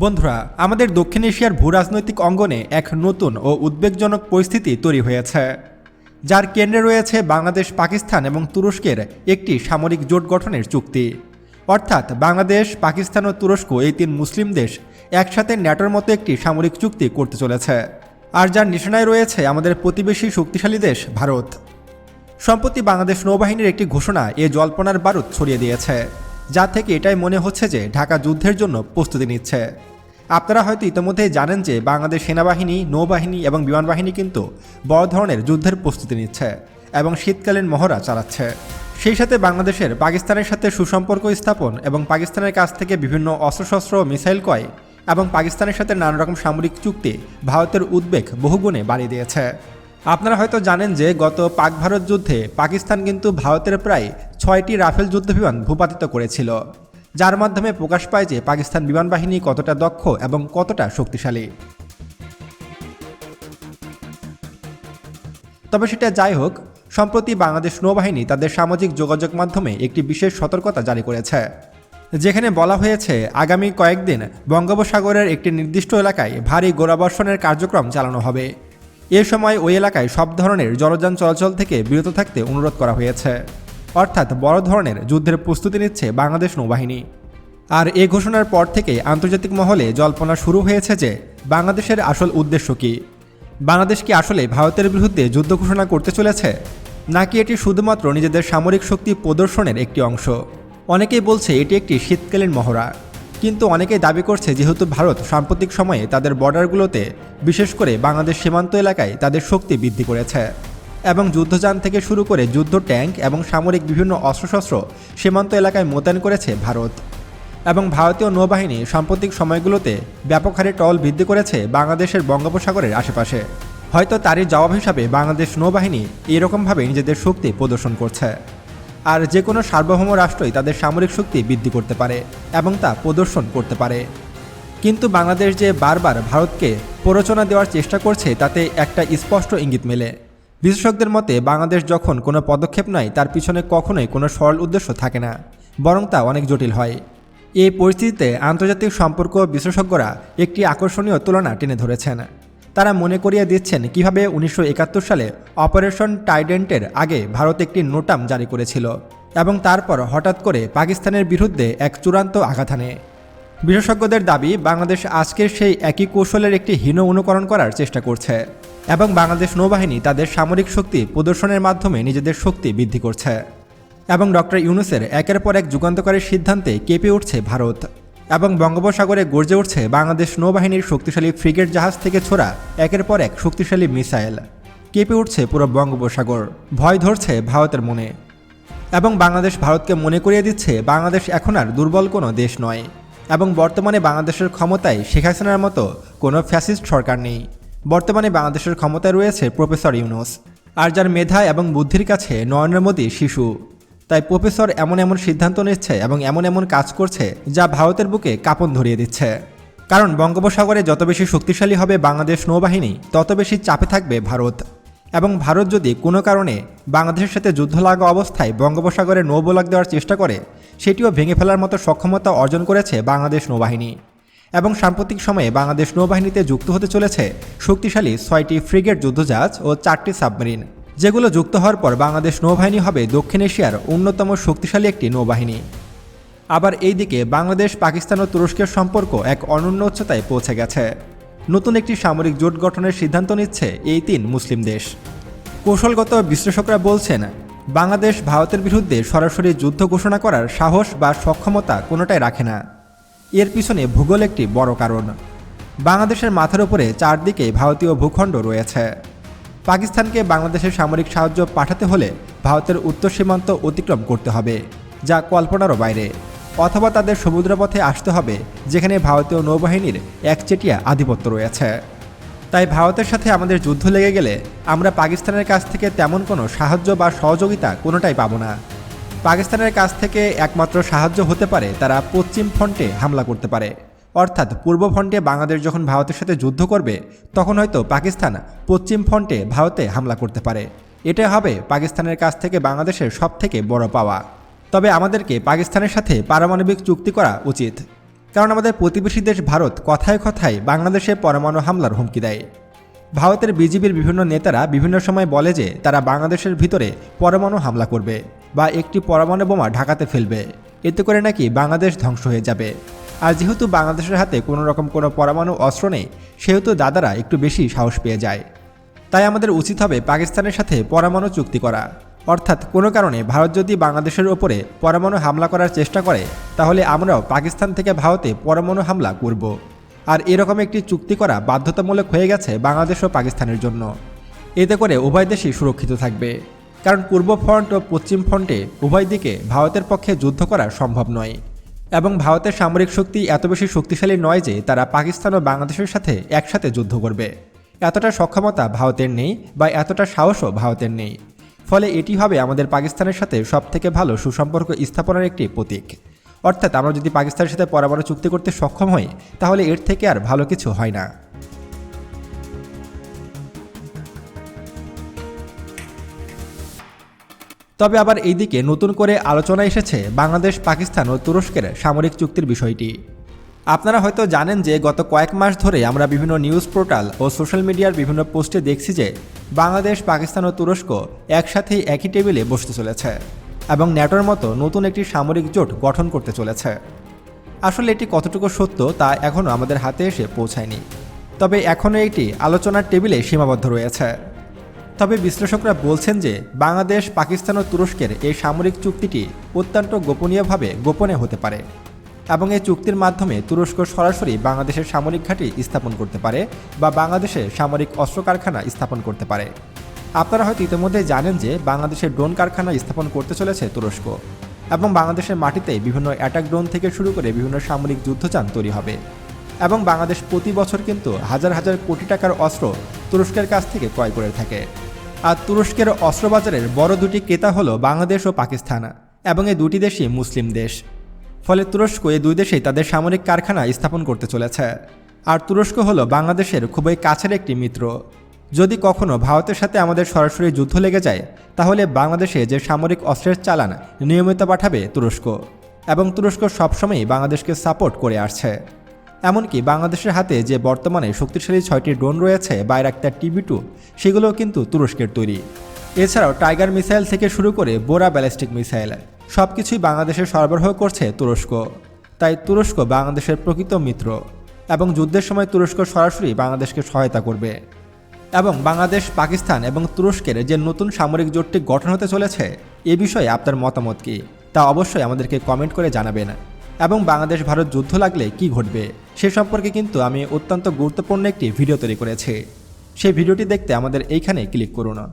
বন্ধুরা, আমাদের দক্ষিণ এশিয়ার ভূ রাজনৈতিক অঙ্গনে এক নতুন ও উদ্বেগজনক পরিস্থিতি তৈরি হয়েছে। যার কেন্দ্রে রয়েছে বাংলাদেশ, পাকিস্তান এবং তুরস্কের একটি সামরিক জোট গঠনের চুক্তি। অর্থাৎ বাংলাদেশ, পাকিস্তান ও তুরস্ক এই তিন মুসলিম দেশ একসাথে ন্যাটোর মতো একটি সামরিক চুক্তি করতে চলেছে। আর যার নিশানায় রয়েছে আমাদের প্রতিবেশী শক্তিশালী দেশ, ভারত। সম্প্রতি বাংলাদেশ নৌবাহিনীর একটি ঘোষণা এ জল্পনার বারুদ ছড়িয়ে দিয়েছে। যা থেকে এটাই মনে হচ্ছে যে ঢাকা যুদ্ধের জন্য প্রস্তুতি নিচ্ছে। আপনারা হয়তো ইতিমধ্যেই জানেন যে বাংলাদেশ সেনাবাহিনী, নৌবাহিনী এবং বিমান বাহিনী কিন্তু বড় ধরনের যুদ্ধের প্রস্তুতি নিচ্ছে এবং শীতকালীন মহড়া চালাচ্ছে। সেই সাথে বাংলাদেশের পাকিস্তানের সাথে সুসম্পর্ক স্থাপন এবং পাকিস্তানের কাছ থেকে বিভিন্ন অস্ত্রশস্ত্র, মিসাইল ক্রয় এবং পাকিস্তানের সাথে নানা রকম সামরিক চুক্তি ভারতের উদ্বেগ বহুগুণে বাড়িয়ে দিয়েছে। আপনারা হয়তো জানেন যে গত পাক ভারত যুদ্ধে পাকিস্তান কিন্তু ভারতের প্রায় ছয়টি রাফেল যুদ্ধবিমান ভূপাতিত করেছিল, যার মাধ্যমে প্রকাশ পায় যে পাকিস্তান বিমান বাহিনী কতটা দক্ষ এবং কতটা শক্তিশালী। তবে সেটা যাই হোক, সম্প্রতি বাংলাদেশ নৌবাহিনী তাদের সামাজিক যোগাযোগ মাধ্যমে একটি বিশেষ সতর্কতা জারি করেছে, যেখানে বলা হয়েছে, আগামী কয়েকদিন বঙ্গোপসাগরের একটি নির্দিষ্ট এলাকায় ভারী গোলাবর্ষণের কার্যক্রম চালানো হবে। এ সময় ওই এলাকায় সব ধরনের জলযান চলাচল থেকে বিরত থাকতে অনুরোধ করা হয়েছে। অর্থাৎ বড় ধরনের যুদ্ধের প্রস্তুতি নিচ্ছে বাংলাদেশ নৌবাহিনী। আর এ ঘোষণার পর থেকে আন্তর্জাতিক মহলে জল্পনা শুরু হয়েছে যে বাংলাদেশের আসল উদ্দেশ্য কী? বাংলাদেশ কি আসলে ভারতের বিরুদ্ধে যুদ্ধ ঘোষণা করতে চলেছে? নাকি এটি শুধুমাত্র নিজেদের সামরিক শক্তি প্রদর্শনের একটি অংশ? অনেকেই বলছে এটি একটি শীতকালীন মহড়া। কিন্তু অনেকেই দাবি করছে যেহেতু ভারত সাম্প্রতিক সময়ে তাদের বর্ডারগুলোতে, বিশেষ করে বাংলাদেশ সীমান্ত এলাকায়, তাদের শক্তি বৃদ্ধি করেছে। এবং যুদ্ধযান থেকে শুরু করে যুদ্ধ ট্যাঙ্ক এবং সামরিক বিভিন্ন অস্ত্রশস্ত্র সীমান্ত এলাকায় মোতায়েন করেছে ভারত। এবং ভারতীয় নৌবাহিনী সাম্প্রতিক সময়গুলোতে ব্যাপক হারে টল বৃদ্ধি করেছে বাংলাদেশের বঙ্গোপসাগরের আশেপাশে। হয়তো তারই জবাব হিসাবে বাংলাদেশ নৌবাহিনী এরকমভাবে নিজেদের শক্তি প্রদর্শন করছে। আর যে কোনো সার্বভৌম রাষ্ট্রই তাদের সামরিক শক্তি বৃদ্ধি করতে পারে এবং তা প্রদর্শন করতে পারে। কিন্তু বাংলাদেশ যে বারবার ভারতকে প্ররোচনা দেওয়ার চেষ্টা করছে তাতে একটা স্পষ্ট ইঙ্গিত মেলে। বিশেষজ্ঞদের মতে, বাংলাদেশ যখন কোনো পদক্ষেপ নেয়, তার পিছনে কখনোই কোনো সরল উদ্দেশ্য থাকে না, বরং তা অনেক জটিল হয়। এই পরিস্থিতিতে আন্তর্জাতিক সম্পর্ক বিশেষজ্ঞরা একটি আকর্ষণীয় তুলনা টেনে ধরেছেন। তারা মনে করিয়ে দিচ্ছেন কীভাবে উনিশশো একাত্তর সালে অপারেশন টাইডেন্টের আগে ভারত একটি নোটাম জারি করেছিল, এবং তারপর হঠাৎ করে পাকিস্তানের বিরুদ্ধে এক চূড়ান্ত আঘাত আনে বিশেষজ্ঞদের দাবি, বাংলাদেশ আজকের সেই একই কৌশলের একটি হীন অনুকরণ করার চেষ্টা করছে এবং বাংলাদেশ নৌবাহিনী তাদের সামরিক শক্তি প্রদর্শনের মাধ্যমে নিজেদের শক্তি বৃদ্ধি করছে এবং ডক্টর ইউনুসের একের পর এক যুগান্তকারী সিদ্ধান্তে কেঁপে উঠছে ভারত এবং বঙ্গোপসাগরে গর্জে উঠছে বাংলাদেশ নৌবাহিনীর শক্তিশালী ফ্রিগেট জাহাজ থেকে ছোড়া একের পর এক শক্তিশালী মিসাইল। কেঁপে উঠছে পুরো বঙ্গোপসাগর। ভয় ধরছে ভারতের মনে এবং বাংলাদেশ ভারতকে মনে করিয়ে দিচ্ছে, বাংলাদেশ এখন আর দুর্বল কোনো দেশ নয়। এবং বর্তমানে বাংলাদেশের ক্ষমতায় শেখ হাসিনার মতো কোনো ফ্যাসিস্ট সরকার নেই। বর্তমানে বাংলাদেশের ক্ষমতায় রয়েছে প্রফেসর ইউনুস, আর যার মেধা এবং বুদ্ধির কাছে নরেন্দ্র মোদী শিশু। তাই প্রফেসর এমন এমন সিদ্ধান্ত নিচ্ছে এবং এমন এমন কাজ করছে যা ভারতের বুকে কাপন ধরিয়ে দিচ্ছে। কারণ বঙ্গোপসাগরে যত বেশি শক্তিশালী হবে বাংলাদেশ নৌবাহিনী, তত বেশি চাপে থাকবে ভারত। এবং ভারত যদি কোনো কারণে বাংলাদেশের সাথে যুদ্ধ লাগা অবস্থায় বঙ্গোপসাগরে নৌবোলাক দেওয়ার চেষ্টা করে, সেটিও ভেঙে ফেলার মতো সক্ষমতা অর্জন করেছে বাংলাদেশ নৌবাহিনী। এবং সাম্প্রতিক সময়ে বাংলাদেশ নৌবাহিনীতে যুক্ত হতে চলেছে শক্তিশালী ছয়টি ফ্রিগেট যুদ্ধজাহাজ ও চারটি সাবমেরিন, যেগুলো যুক্ত হওয়ার পর বাংলাদেশ নৌবাহিনী হবে দক্ষিণ এশিয়ার অন্যতম শক্তিশালী একটি নৌবাহিনী। আবার এইদিকে বাংলাদেশ, পাকিস্তান ও তুরস্কের সম্পর্ক এক অনন্য উচ্চতায় পৌঁছে গেছে। নতুন একটি সামরিক জোট গঠনের সিদ্ধান্ত নিচ্ছে এই তিন মুসলিম দেশ। কৌশলগত বিশ্লেষকরা বলছেন, বাংলাদেশ ভারতের বিরুদ্ধে সরাসরি যুদ্ধ ঘোষণা করার সাহস বা সক্ষমতা কোনোটাই রাখে না। এর পিছনে ভূগোল একটি বড় কারণ। বাংলাদেশের মাথার উপরে চারদিকে ভারতীয় ভূখণ্ড রয়েছে। পাকিস্তানকে বাংলাদেশের সামরিক সাহায্য পাঠাতে হলে ভারতের উত্তর সীমান্ত অতিক্রম করতে হবে, যা কল্পনারও বাইরে। অথবা তাদের সমুদ্রপথে আসতে হবে, যেখানে ভারতীয় নৌবাহিনীর একচেটিয়া আধিপত্য রয়েছে। তাই ভারতের সাথে আমাদের যুদ্ধ লেগে গেলে আমরা পাকিস্তানের কাছ থেকে তেমন কোনো সাহায্য বা সহযোগিতা কোনোটাই পাবো না। পাকিস্তানের কাছ থেকে একমাত্র সাহায্য হতে পারে তারা পশ্চিম ফ্রন্টে হামলা করতে পারে। অর্থাৎ পূর্ব ফ্রন্টে বাংলাদেশ যখন ভারতের সাথে যুদ্ধ করবে, তখন হয়তো পাকিস্তান পশ্চিম ফ্রন্টে ভারতে হামলা করতে পারে। এটা হবে পাকিস্তানের কাছ থেকে বাংলাদেশের সবথেকে বড় পাওয়া। তবে আমাদেরকে পাকিস্তানের সাথে পারমাণবিক চুক্তি করা উচিত। কারণ আমাদের প্রতিবেশী দেশ ভারত কথায় কথায় বাংলাদেশে পরমাণু হামলার হুমকি দেয়। ভারতের বিজেপির বিভিন্ন নেতারা বিভিন্ন সময় বলে যে তারা বাংলাদেশের ভিতরে পরমাণু হামলা করবে বা একটি পরমাণু বোমা ঢাকাতে ফেলবে। এতে করে নাকি বাংলাদেশ ধ্বংস হয়ে যাবে। আর যেহেতু বাংলাদেশের হাতে কোনো রকম কোনো পরমাণু অস্ত্র নেই, সেহেতু দাদারা একটু বেশি সাহস পেয়ে যায়। তাই আমাদের উচিত হবে পাকিস্তানের সাথে পরমাণু চুক্তি করা। অর্থাৎ কোনো কারণে ভারত যদি বাংলাদেশের ওপরে পরমাণু হামলা করার চেষ্টা করে, তাহলে আমরাও পাকিস্তান থেকে ভারতে পরমাণু হামলা করব। আর এরকম একটি চুক্তি করা বাধ্যতামূলক হয়ে গেছে বাংলাদেশ ও পাকিস্তানের জন্য। এতে করে উভয় দেশই সুরক্ষিত থাকবে। কারণ পূর্ব ফ্রন্ট ও পশ্চিম ফ্রন্টে উভয় দিকে ভারতের পক্ষে যুদ্ধ করা সম্ভব নয়। এবং ভারতের সামরিক শক্তি এত বেশি শক্তিশালী নয় যে তারা পাকিস্তান ও বাংলাদেশের সাথে একসাথে যুদ্ধ করবে। এতটা সক্ষমতা ভারতের নেই বা এতটা সাহসও ভারতের নেই। ফলে এটি হবে আমাদের পাকিস্তানের সাথে সবথেকে ভালো সুসম্পর্ক স্থাপনের একটি প্রতীক। অর্থাৎ আমরা যদি পাকিস্তানের সাথে পরমাণু চুক্তি করতে সক্ষম হই, তাহলে এর থেকে আর ভালো কিছু হয় না। তবে আবার এইদিকে নতুন করে আলোচনা এসেছে বাংলাদেশ পাকিস্তান ও তুরস্কের সামরিক চুক্তির বিষয়টি। আপনারা হয়তো জানেন যে গত কয়েক মাস ধরে আমরা বিভিন্ন নিউজ পোর্টাল ও সোশ্যাল মিডিয়ার বিভিন্ন পোস্টে দেখছি যে বাংলাদেশ, পাকিস্তান ও তুরস্ক একসাথেই একই টেবিলে বসতে চলেছে এবং ন্যাটোর মতো নতুন একটি সামরিক জোট গঠন করতে চলেছে। আসলে এটি কতটুকু সত্য তা এখনও আমাদের হাতে এসে পৌঁছায়নি। তবে এখনও এটি আলোচনার টেবিলে সীমাবদ্ধ রয়েছে। তবে বিশ্লেষকরা বলছেন যে বাংলাদেশ, পাকিস্তান ও তুরস্কের এই সামরিক চুক্তিটি অত্যন্ত গোপনীয়ভাবে গোপনে হতে পারে। এবং এই চুক্তির মাধ্যমে তুরস্ক সরাসরি বাংলাদেশের সামরিক ঘাঁটি স্থাপন করতে পারে বা বাংলাদেশে সামরিক অস্ত্র কারখানা স্থাপন করতে পারে। আপনারা হয়তো ইতিমধ্যে জানেন যে বাংলাদেশের ড্রোন কারখানা স্থাপন করতে চলেছে তুরস্ক এবং বাংলাদেশের মাটিতে বিভিন্ন অ্যাটাক ড্রোন থেকে শুরু করে বিভিন্ন সামরিক যুদ্ধযান তৈরি হবে। এবং বাংলাদেশ প্রতি বছর কিন্তু হাজার হাজার কোটি টাকার অস্ত্র তুরস্কের কাছ থেকে ক্রয় করে থাকে। আর তুরস্কের অস্ত্র বাজারের বড় দুটি ক্রেতা হলো বাংলাদেশ ও পাকিস্তান এবং এই দুটি দেশই মুসলিম দেশ। ফলে তুরস্ক এই দুই দেশেই তাদের সামরিক কারখানা স্থাপন করতে চলেছে। আর তুরস্ক হলো বাংলাদেশের খুবই কাছের একটি মিত্র। যদি কখনো ভারতের সাথে আমাদের সরাসরি যুদ্ধ লেগে যায়, তাহলে বাংলাদেশে যে সামরিক অস্ত্রের চালান নিয়মিত পাঠাবে তুরস্ক। এবং তুরস্ক সবসময়ই বাংলাদেশকে সাপোর্ট করে আসছে। এমনকি বাংলাদেশের হাতে যে বর্তমানে শক্তিশালী ছয়টি ড্রোন রয়েছে বাইরাক্তার টিভি টু, সেগুলোও কিন্তু তুরস্কের তৈরি। এছাড়াও টাইগার মিসাইল থেকে শুরু করে বোরা ব্যালিস্টিক মিসাইল সব কিছুই বাংলাদেশে সরবরাহ করছে তুরস্ক। তাই তুরস্ক বাংলাদেশের প্রকৃত মিত্র এবং যুদ্ধের সময় তুরস্ক সরাসরি বাংলাদেশকে সহায়তা করবে। এবং বাংলাদেশ, পাকিস্তান এবং তুরস্কের যে নতুন সামরিক জোটটি গঠন হতে চলেছে, এ বিষয়ে আপনার মতামত কী? তা অবশ্যই আমাদেরকে কমেন্ট করে জানাবেন। এবং বাংলাদেশ ভারত যুদ্ধ লাগলে কি ঘটবে, সে সম্পর্কে কিন্তু আমি অত্যন্ত গুরুত্বপূর্ণ একটি ভিডিও তৈরি করেছি। সেই ভিডিওটি দেখতে আমাদের এইখানে ক্লিক করুন।